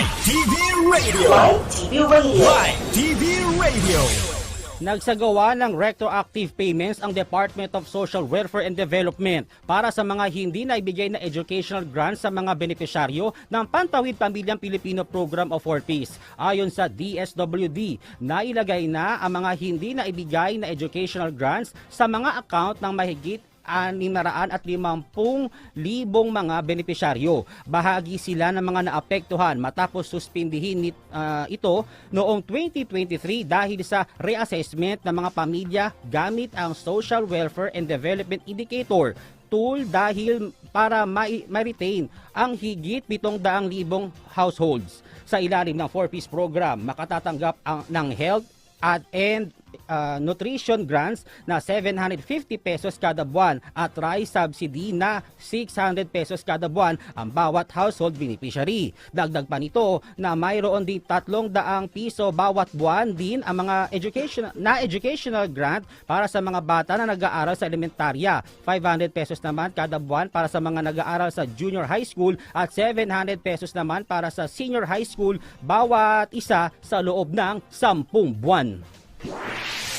Live TV Radio. Live TV Radio. Live TV Radio. Nagsagawa ng retroactive payments ang Department of Social Welfare and Development para sa mga hindi naibigay na educational grants sa mga benepisyaryo ng Pantawid Pamilyang Pilipino Program of 4Ps. Ayon sa DSWD, nailagay na ang mga hindi naibigay na educational grants sa mga account ng mahigit 650,000 libong mga benepisyaryo. Bahagi sila ng mga naapektuhan matapos suspindihin ah, ito noong 2023 dahil sa reassessment ng mga pamilya gamit ang Social Welfare and Development Indicator tool dahil para ma- ma-retain ang higit 700,000 households. Sa ilalim ng 4-piece program, makatatanggap ang, ng health at and uh, nutrition grants na 750 pesos kada buwan at rice subsidy na 600 pesos kada buwan ang bawat household beneficiary. Dagdag pa nito na mayroon din 300 piso bawat buwan din ang mga education na educational grant para sa mga bata na nag-aaral sa elementarya. 500 pesos naman kada buwan para sa mga nag-aaral sa junior high school at 700 pesos naman para sa senior high school bawat isa sa loob ng 10 buwan.